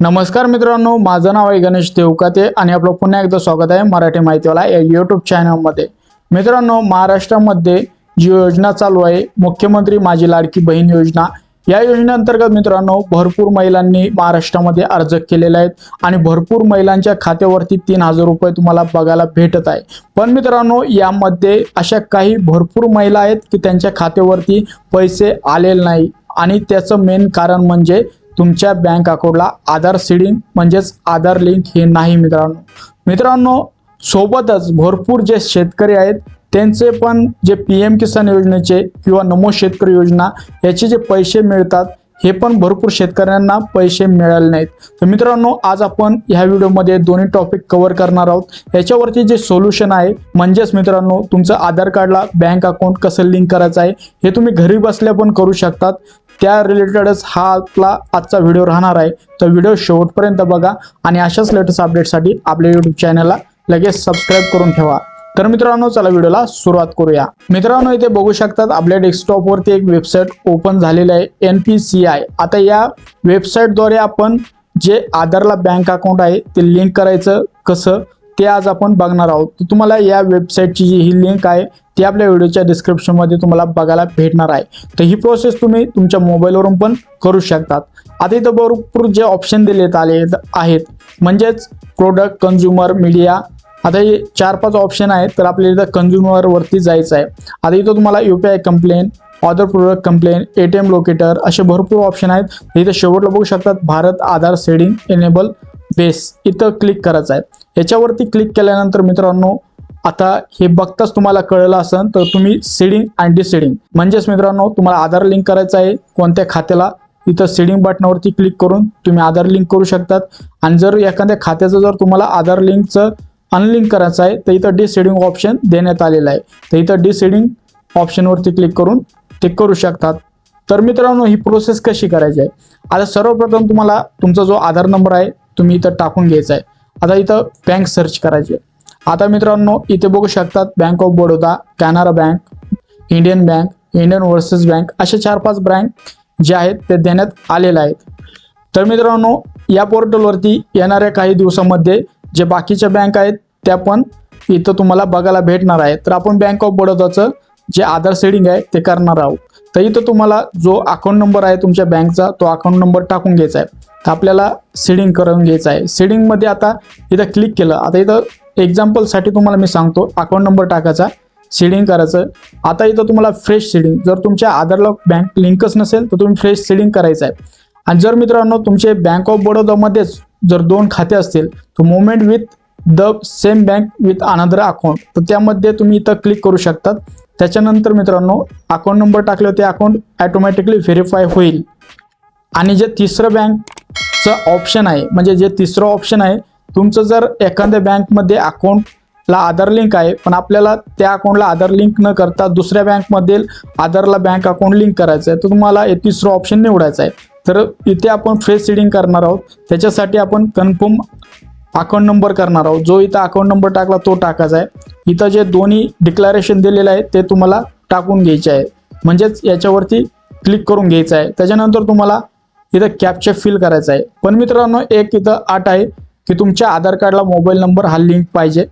नमस्कार मित्रांनो माझं नाव आहे गणेश देवकाते आणि आपलं पुन्हा एकदा स्वागत आहे मराठी माहितीवाला या यूट्यूब चॅनलमध्ये मित्रांनो महाराष्ट्रामध्ये जी योजना चालू आहे मुख्यमंत्री माझी लाडकी बहीण योजना या योजनेअंतर्गत मित्रांनो भरपूर महिलांनी महाराष्ट्रामध्ये अर्ज केलेले आहेत आणि भरपूर महिलांच्या खात्यावरती तीन हजार रुपये तुम्हाला बघायला भेटत आहे. पण मित्रांनो यामध्ये अशा काही भरपूर महिला आहेत की त्यांच्या खात्यावरती पैसे आलेले नाही. आणि त्याचं मेन कारण म्हणजे तुमच्या बँक अकाउंटला आधार सीडिंग म्हणजेच आधार लिंक हे नाही मित्रांनो. मित्रांनो सोबतच भरपूर जे शेतकरी आहेत त्यांचे पण जे पी एम किसान योजनेचे किंवा नमो शेतकरी योजना याचे जे पैसे मिळतात हे पण भरपूर शेतकऱ्यांना पैसे मिळाले नाहीत. तर मित्रांनो आज आपण ह्या व्हिडिओमध्ये दोन्ही टॉपिक कव्हर करणार आहोत. याच्यावरती जे सोल्युशन आहे म्हणजेच मित्रांनो तुमचं आधार कार्डला बँक अकाउंट कसं लिंक करायचं आहे हे तुम्ही घरी बसल्या पण करू शकतात. त्या रिलेटेडच हा आपला आजचा व्हिडिओ राहणार आहे. तर व्हिडिओ शेवटपर्यंत बघा आणि अशाच लेटेस्ट अपडेटसाठी आपल्या यूट्यूब चॅनलला लगेच सबस्क्राईब करून ठेवा. तर मित्रांनो चला व्हिडिओला सुरुवात करूया. मित्रांनो इथे बघू शकतात आपल्या डेस्कटॉपवरती एक वेबसाईट ओपन झालेली आहे एन पी सी आय आता या वेबसाईटद्वारे आपण जे आधारला बँक अकाउंट आहे ते लिंक करायचं कसं? ते आज आपण बघणार आहोत. तर तुम्हाला या वेबसाईटची जी ही लिंक आहे ती आपल्या व्हिडिओच्या डिस्क्रिप्शनमध्ये तुम्हाला बघायला भेटणार आहे. तर ही प्रोसेस तुम्ही तुमच्या मोबाईलवरून पण करू शकतात. आता इथं भरपूर जे ऑप्शन दिलेत आले आहेत म्हणजेच प्रोडक्ट कन्झ्युमर मीडिया आता हे चार पाच ऑप्शन आहेत तर आपल्याला इथं कन्झ्युमरवरती जायचं आहे. आता इथं तुम्हाला U P I complaint other product complaint A T M locator असे भरपूर ऑप्शन आहेत. इथं शेवटला बघू शकतात Bharat Aadhaar seeding enable base इथं क्लिक करायचं आहे. याच्यावरती क्लिक केल्यानंतर मित्रांनो आता हे बघताच तुम्हाला कळलं असेल तर तुम्ही सीडिंग आणि डिसेडिंग म्हणजेच मित्रांनो तुम्हाला आधार लिंक करायचं आहे कोणत्या खात्याला इथं सीडिंग बटनावरती क्लिक करून तुम्ही आधार लिंक करू शकतात. आणि जर एखाद्या खात्याचं जर तुम्हाला आधार लिंकचं अनलिंक करायचं आहे तर इथं डिसेडिंग ऑप्शन देण्यात आलेलं आहे. तर इथं डिसिडिंग ऑप्शनवरती क्लिक करून ते करू शकतात. तर मित्रांनो ही प्रोसेस कशी करायची आहे? आता सर्वप्रथम तुम्हाला तुमचा जो आधार नंबर आहे तुम्ही इथं टाकून घ्यायचा आहे. आता इथं बँक सर्च करायची आहे. आता मित्रांनो इथे बघू शकतात bank of Baroda Canara bank Indian bank Indian overseas bank असे चार पाच बँक जे आहेत ते देण्यात आलेले आहेत. तर मित्रांनो या पोर्टलवरती येणाऱ्या काही दिवसामध्ये जे बाकीच्या बँक आहेत त्या पण इथं तुम्हाला बघायला भेटणार आहे तर आपण बँक ऑफ बडोदाचं जे आधार सेडिंग आहे ते करणार आहोत. तर इथं तुम्हाला जो अकाउंट नंबर आहे तुमच्या बँकचा तो अकाउंट नंबर टाकून घ्यायचा आहे. आपल्याला सेडिंग करून घ्यायचं आहे. सेडिंगमध्ये आता इथं क्लिक केलं. आता इथं एक्झाम्पलसाठी तुम्हाला मी सांगतो. अकाउंट नंबर टाकायचा. सेडिंग करायचं. आता इथं तुम्हाला फ्रेश सेडिंग जर तुमच्या आधारला बँक लिंकच नसेल तर तुम्ही फ्रेश सेडिंग करायचं आहे. आणि जर मित्रांनो तुमचे बँक ऑफ बडोदामध्येच जर दोन खाते असतील तर movement with the same bank with another account तर त्यामध्ये तुम्ही इथं क्लिक करू शकतात. त्याच्यानंतर मित्रांनो अकाउंट नंबर टाकलं ते अकाउंट ॲटोमॅटिकली व्हेरीफाय होईल. आणि जे तिसरं बँकचं ऑप्शन आहे म्हणजे जे तिसरं ऑप्शन आहे तुमचं जर एखाद्या बँकमध्ये अकाउंटला आधार लिंक आहे पण आपल्याला त्या अकाउंटला आधार लिंक न करता दुसऱ्या बँकमधील आधारला बँक अकाउंट लिंक करायचं आहे तर तुम्हाला हे तिसरं ऑप्शन निवडायचं आहे. तर इथे आपण फ्रेश सिडिंग करणार आहोत. त्याच्यासाठी आपण कन्फर्म अकाउंट नंबर करणार आहोत. जो इथं अकाउंट नंबर टाकला तो टाकायचा आहे. इथं जे दोन्ही डिक्लॅरेशन दिलेलं आहे ते तुम्हाला टाकून घ्यायचे आहे. म्हणजेच याच्यावरती क्लिक करून घ्यायचं आहे. त्याच्यानंतर तुम्हाला इथं कॅप्चर फिल करायचं आहे. पण मित्रांनो एक इथं आठ आहे की तुमच्या आधार कार्डला मोबाईल नंबर हा लिंक पाहिजे.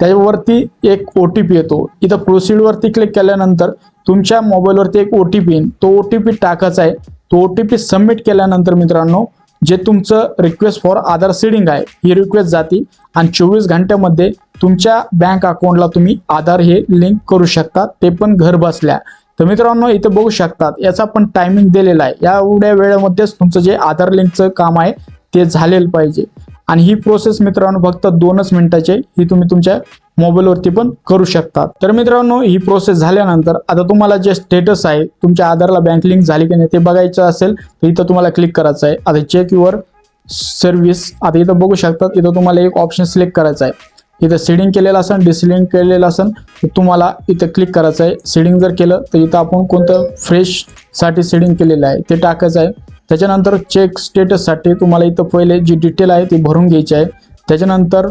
त्याच्यावरती एक ओ टी पी येतो. इथं प्रोसिडवरती क्लिक केल्यानंतर तुमच्या मोबाईलवरती एक ओ टी पी येईल तो ओ टी पी टाकायचा आहे. तो ओ टी पी सबमिट केल्यानंतर मित्रांनो जे तुमचं रिक्वेस्ट फॉर आधार सीडिंग आहे ही रिक्वेस्ट जाती आणि चोवीस घंट्यामध्ये तुमच्या बँक अकाउंटला तुम्ही आधार हे लिंक करू शकता. ते पण घर बसल्या. तर मित्रांनो इथं बघू शकतात याचा पण टायमिंग दिलेला आहे. या एवढ्या वेळेमध्येच तुमचं जे आधार लिंकचं काम आहे ते झालेलं पाहिजे. आणि ही प्रोसेस मित्रांनो फक्त दोनच मिनिटाची ही तुम्ही तुमच्या मोबाईलवरती पण करू शकता तर मित्रांनो ही प्रोसेस झाल्यानंतर आता तुम्हाला जे स्टेटस आहे तुमच्या आधारला बँक लिंक झाली की नाही ते बघायचं असेल तर इथं तुम्हाला क्लिक करायचं आहे. आता चेक युअर सर्व्हिस आता इथं बघू शकतात इथं तुम्हाला एक ऑप्शन सिलेक्ट करायचा आहे. इथं सीडिंग केलेलं असेल डिसिलिंग केलेलं असेल तर तुम्हाला इथं क्लिक करायचं आहे सीडिंग जर केलं तर इथं आपण कोणतं फ्रेशसाठी सीडिंग केलेलं आहे ते टाकायचं आहे. त्याच्यानंतर चेक स्टेटससाठी तुम्हाला इथं पहिले जी डिटेल आहे ती भरून घ्यायची आहे. त्याच्यानंतर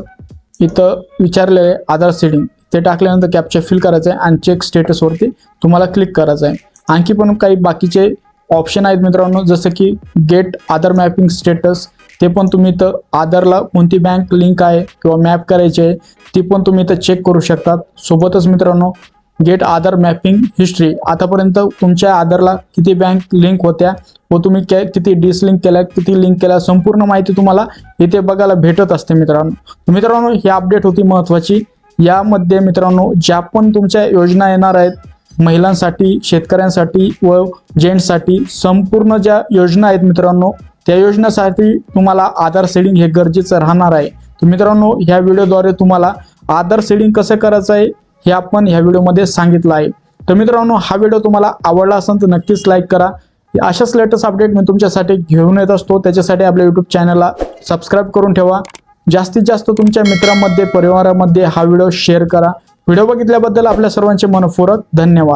इथं विचारलेलं आहे आधार सीडिंग ते टाकल्यानंतर कॅप्चर फिल करायचं आहे आणि चेक स्टेटसवरती तुम्हाला क्लिक करायचं आहे. आणखी पण काही बाकीचे ऑप्शन आहेत मित्रांनो जसं की गेट आधार मॅपिंग स्टेटस ते पण तुम्ही इथं आधारला कोणती बँक लिंक आहे किंवा मॅप करायची आहे ती पण तुम्ही इथं चेक करू शकतात. सोबतच मित्रांनो गेट आधार मॅपिंग हिस्ट्री आतापर्यंत तुमच्या आधारला किती बँक लिंक होत्या व तुम्ही के किती डिसलिंक केल्या किती लिंक केल्या संपूर्ण माहिती तुम्हाला इथे बघायला भेटत असते मित्रांनो. मित्रांनो ही अपडेट होती महत्त्वाची यामध्ये मित्रांनो ज्या पण तुमच्या योजना येणार आहेत महिलांसाठी शेतकऱ्यांसाठी व जेंट्ससाठी संपूर्ण ज्या योजना आहेत मित्रांनो त्या योजनेसाठी तुम्हाला आधार सेडिंग हे गरजेचं राहणार आहे. तर मित्रांनो ह्या व्हिडिओद्वारे तुम्हाला आधार सेडिंग कसं करायचं आहे हे आपण ह्या व्हिडिओमध्ये सांगितलं आहे. तर मित्रांनो हा व्हिडिओ तुम्हाला आवडला असेल तर नक्कीच लाईक करा. अशाच लेटेस्ट अपडेट मी तुमच्यासाठी घेऊन येत असतो. त्याच्यासाठी आपल्या यूट्यूब चॅनलला सबस्क्राईब करून ठेवा. जास्तीत जास्त तुमच्या मित्रांमध्ये परिवारामध्ये हा व्हिडिओ शेअर करा. व्हिडिओ बघितल्याबद्दल आपल्या सर्वांचे मनपूर्वक धन्यवाद.